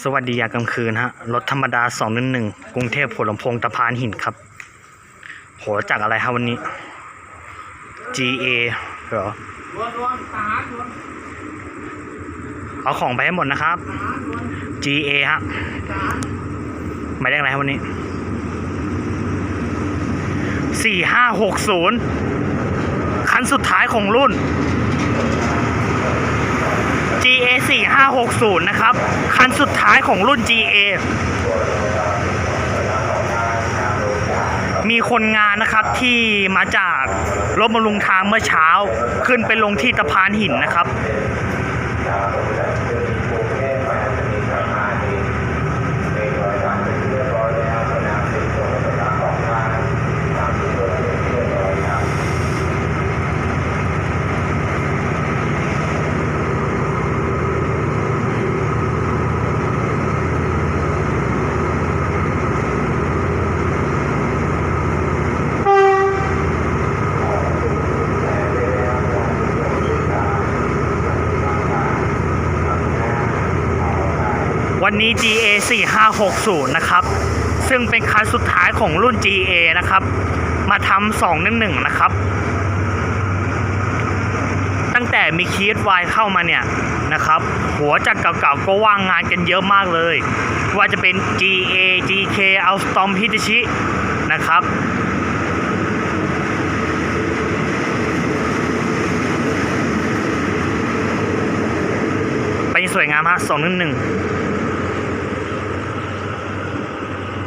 สวัสดียามกลางคืนฮะรถธรรมดา211กรุงเทพหัวลำโพงตะพานหินครับ โหจากอะไรครับวันนี้ GA เหรอเอาของไปให้หมดนะครับ GA ฮะหมายเลขอะไรครับวันนี้ 4560 คันสุดท้ายของรุ่น 560 นะครับ คันสุดท้ายของรุ่น GA มีคนงานนะครับที่มาจากรถบำรุงทางเมื่อเช้า ขึ้นไปลงที่ตะพานหินนะครับ วันนี้ GA 4560 นะครับ ซึ่งเป็นคันสุดท้ายของรุ่น GA นะครับ มาทำ2 1 1 นะครับ ตั้งแต่มีคีดวายเข้ามาเนี่ยนะครับ หัวจักรเก่าๆก็ว่างงานกันเยอะมากเลย ว่าจะเป็น GA GK เอาสตอมฮิตชินะครับไปสวยงามฮะ2 1 1